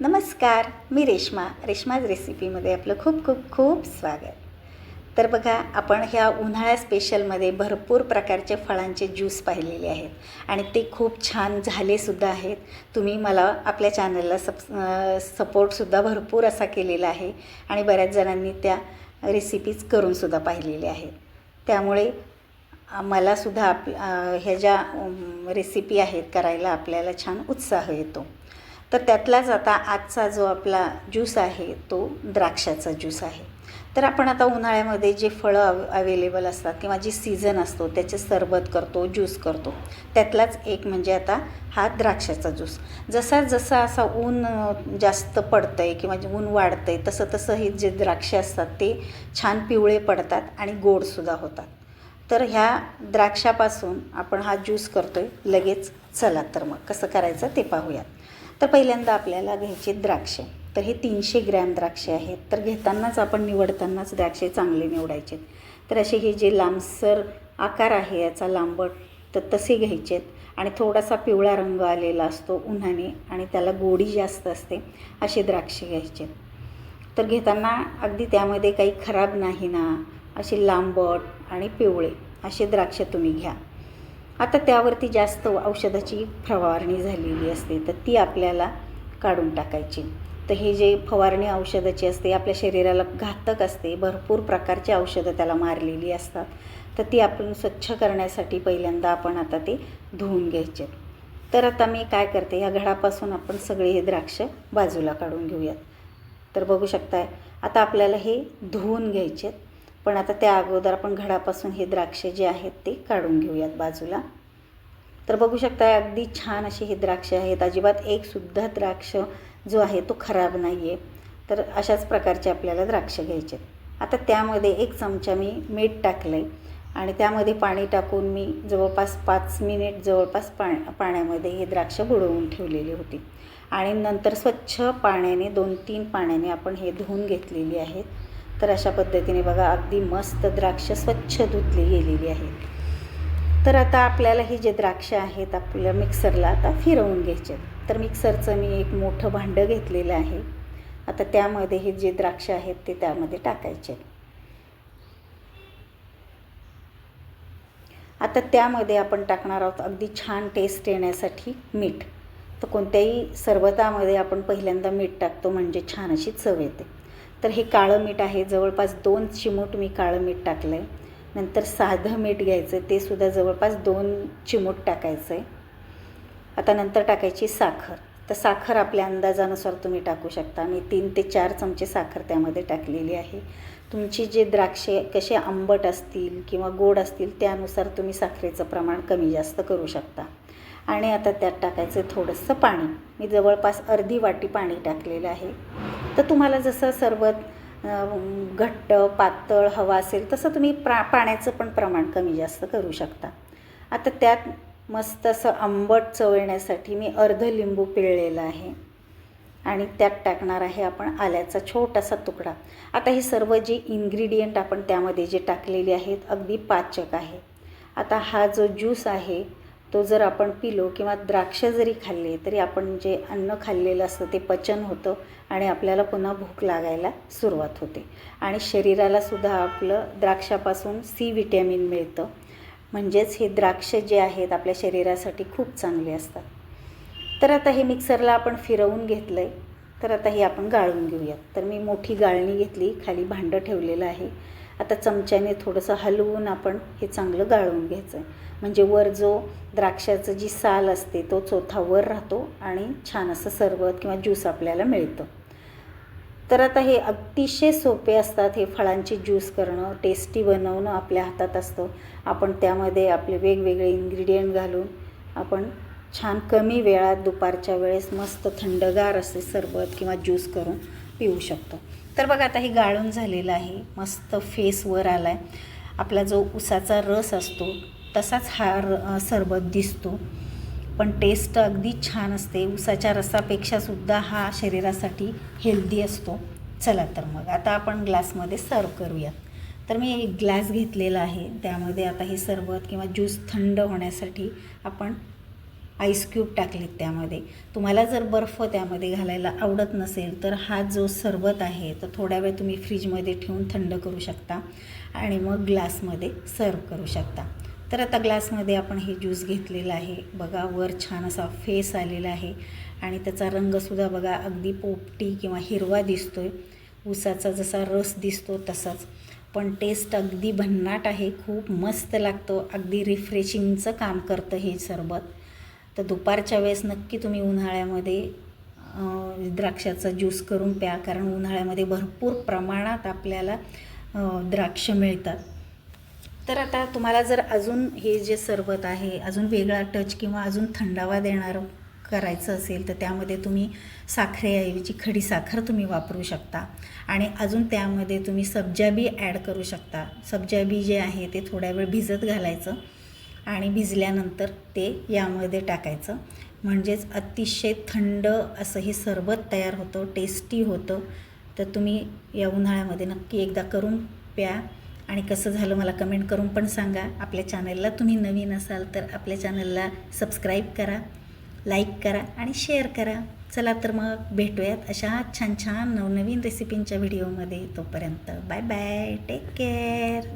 नमस्कार मी रेश्मा. रेश्माज रेसिपीमध्ये आपलं खूप खूप खूप स्वागत. तर बघा आपण ह्या उन्हाळ्या स्पेशलमध्ये भरपूर प्रकारचे फळांचे ज्यूस पाहिलेले आहेत. आणि ते खूप छान झालेसुद्धा आहेत. तुम्ही मला आपल्या चॅनलला सप सपोर्टसुद्धा भरपूर असा केलेला आहे. आणि बऱ्याच जणांनी त्या रेसिपीज करूनसुद्धा पाहिलेल्या आहेत. त्यामुळे मलासुद्धा आप ह्या ज्या रेसिपी आहेत करायला आपल्याला छान उत्साह येतो. तर त्यातलाच आता आजचा जो आपला ज्यूस आहे तो द्राक्षाचा ज्यूस आहे. तर आपण आता उन्हाळ्यामध्ये जे फळं अव अवेलेबल असतात किंवा जी सीझन असतो त्याचे सरबत करतो ज्यूस करतो त्यातलाच एक म्हणजे आता हा द्राक्षाचा ज्यूस. जसा जसा असा ऊन जास्त पडतं आहे किंवा ऊन वाढतं आहे तसं तसं हे जे द्राक्षे असतात ते छान पिवळे पडतात आणि गोडसुद्धा होतात. तर ह्या द्राक्षापासून आपण हा ज्यूस करतो आहे लगेच चला तर मग. कसं करायचं ते पाहूयात. तर पहिल्यांदा आपल्याला घ्यायचे द्राक्षे. तर हे तीनशे ग्रॅम द्राक्षे आहेत. तर घेतानाच आपण निवडतानाच द्राक्षे चांगले निवडायचे तर असे हे जे लांबसर आकार आहे याचा लांबट तर तसे घ्यायचेत. आणि थोडासा पिवळा रंग आलेला असतो उन्हाने आणि त्याला गोडी जास्त असते असे द्राक्षे घ्यायचे तर घेताना अगदी त्यामध्ये काही खराब नाही ना असे लांबट आणि पिवळे असे द्राक्ष तुम्ही घ्या. आता त्यावरती जास्त औषधाची फवारणी झालेली असते तर ती आपल्याला काढून टाकायची. तर हे जे फवारणी औषधाची असते आपल्या शरीराला घातक असते भरपूर प्रकारची औषधं त्याला मारलेली असतात. तर ती आपण स्वच्छ करण्यासाठी पहिल्यांदा आपण आता ते धुवून घ्यायचे. तर आता मी काय करते या घडापासून आपण सगळे हे द्राक्ष बाजूला काढून घेऊयात. तर बघू शकताय आता आपल्याला हे धुवून घ्यायचे पण आता त्या अगोदर आपण घडापासून हे द्राक्ष जे आहेत ते काढून घेऊयात बाजूला. तर बघू शकता अगदी छान असे हे द्राक्ष आहेत. अजिबात एकसुद्धा द्राक्ष जो आहे तो खराब नाही आहे तर अशाच प्रकारचे आपल्याला द्राक्ष घ्यायचे आता त्यामध्ये एक चमचा मी मीठ टाकलं आहे आणि त्यामध्ये पाणी टाकून मी जवळपास पाच मिनिट जवळपास पा पाण्यामध्ये हे द्राक्ष बुडवून ठेवलेली होती. आणि नंतर स्वच्छ पाण्याने दोन तीन पाण्याने आपण हे धुवून घेतलेली आहेत. तर अशा पद्धतीने बघा अगदी मस्त द्राक्ष स्वच्छ धुतली गेलेली आहेत तर आता आपल्याला ही जे द्राक्ष आहेत आपल्या मिक्सरला आता फिरवून घ्यायचे तर मिक्सरचं मी एक मोठं भांडं घेतलेलं आहे. आता त्यामध्ये हे जे द्राक्ष आहेत ते त्यामध्ये टाकायचे आता त्यामध्ये आपण टाकणार आहोत अगदी छान टेस्ट येण्यासाठी मीठ. तर कोणत्याही सरबतामध्ये आपण पहिल्यांदा मीठ टाकतो म्हणजे छान अशी चव येते. तर हे काळं मीठ आहे. जवळपास दोन चिमूट मी काळं मीठ टाकलं आहे नंतर साधं मीठ घ्यायचं ते सुद्धा जवळपास दोन चिमूट टाकायचं आहे आता नंतर टाकायची साखर. तर साखर आपल्या अंदाजानुसार तुम्ही टाकू शकता. मी तीन ते चार चमचे साखर त्यामध्ये टाकलेली आहे. तुमची जे द्राक्षे कसे आंबट असतील किंवा गोड असतील त्यानुसार तुम्ही साखरेचं प्रमाण कमी जास्त करू शकता. आणि आता त्यात टाकायचं थोडंसं पाणी. मी जवळपास अर्धी वाटी पाणी टाकलेलं आहे. तर तुम्हाला जसं सरबत घट्ट पातळ हवा असेल तसं तुम्ही प्रा पाण्याचं पण प्रमाण कमी जास्त करू शकता. आता त्यात मस्त असं आंबट चव येण्यासाठी मी अर्ध लिंबू पिळलेलं आहे. आणि त्यात टाकणार आहे आपण आल्याचा छोटासा तुकडा. आता हे सर्व जे इन्ग्रेडियंट आपण त्यामध्ये जे टाकलेले आहेत अगदी पाचक आहे. आता हा जो ज्यूस आहे तो जर आपण पिलो किंवा द्राक्ष जरी खाल्ले तरी आपण जे अन्न खाल्लेलं असतं ते पचन होतं आणि आपल्याला पुन्हा भूक लागायला सुरुवात होते. आणि शरीरालासुद्धा आपलं द्राक्षापासून सी विटॅमिन मिळतं. म्हणजेच हे द्राक्ष जे आहेत आपल्या शरीरासाठी खूप चांगले असतात. तर आता हे मिक्सरला आपण फिरवून घेतलं आहे तर आता हे आपण गाळून घेऊयात. तर मी मोठी गाळणी घेतली खाली भांडं ठेवलेलं आहे. आता चमच्याने थोडंसं हलवून आपण हे चांगलं गाळून घ्यायचं आहे म्हणजे वर जो द्राक्षाचं जी साल असते तो चोथा वर राहतो आणि छान असं सरबत किंवा ज्यूस आपल्याला मिळतं. तर आता हे अतिशय सोपे असतात हे फळांचे ज्यूस करणं टेस्टी बनवणं आपल्या हातात असतं. आपण त्यामध्ये आपले वेगवेगळे इन्ग्रेडियंट घालून आपण छान कमी वेळात दुपारच्या वेळेस मस्त थंडगार असे सरबत किंवा ज्यूस करून पिऊ शकतो. तर बघा आता हे गाळून झालेलं आहे. मस्त फेसवर आला आहे आपला जो उसाचा रस असतो तसाच हा र सरबत दिसतो. पण टेस्ट अगदी छान असते. उसाच्या रसापेक्षासुद्धा हा शरीरासाठी हेल्दी असतो. चला तर मग आता आपण ग्लासमध्ये सर्व करूयात. तर मी एक ग्लास घेतलेला आहे. त्यामध्ये आता हे सरबत किंवा ज्यूस थंड होण्यासाठी आपण आईस क्यूब टाकलेत त्यामध्ये. तुम्हाला जर बर्फ त्यामध्ये घालायला आवडत नसेल तर हा जो सरबत आहे तर थोड्या वेळ तुम्ही फ्रीजमध्ये ठेवून थंड करू शकता आणि मग ग्लासमध्ये सर्व करू शकता. तर आता ग्लासमध्ये आपण हे ज्यूस घेतलेलं आहे. बघा वर छान असा फेस आलेला आहे आणि त्याचा रंगसुद्धा बघा अगदी पोपटी किंवा हिरवा दिसतो आहे ऊसाचा जसा रस दिसतो तसाच. पण टेस्ट अगदी भन्नाट आहे. खूप मस्त लागतो. अगदी रिफ्रेशिंगचं काम करतं हे सरबत. तर दुपारच्या वेळेस नक्की तुम्ही उन्हाळ्यामध्ये द्राक्षाचा ज्यूस करून प्या. कारण उन्हाळ्यामध्ये भरपूर प्रमाणात आपल्याला द्राक्ष मिळतात. तर आता तुम्हाला जर अजून हे जे सरबत आहे अजून वेगळा टच किंवा अजून थंडावा देणारं करायचं असेल तर त्यामध्ये तुम्ही साखरेऐवजी खडी साखर तुम्ही वापरू शकता. आणि अजून त्यामध्ये तुम्ही सब्जाबी ॲड करू शकता. सब्जाबी जे आहे ते थोड्या वेळ भिजत घालायचं. आणि भिजल्यानंतर ते यामध्ये टाकायचं. म्हणजेच अतिशय थंड असं हे सरबत तयार होतं टेस्टी होतं. तर तुम्ही या उन्हाळ्यामध्ये नक्की एकदा करून प्या. आणि कसं झालं मला कमेंट करून पण सांगा. आपल्या चॅनलला तुम्ही नवीन असाल तर आपल्या चॅनलला सबस्क्राईब करा लाईक करा आणि शेअर करा. चला तर मग भेटूयात अशा छान छान नवनवीन रेसिपींच्या व्हिडिओमध्ये तोपर्यंत. Bye bye take care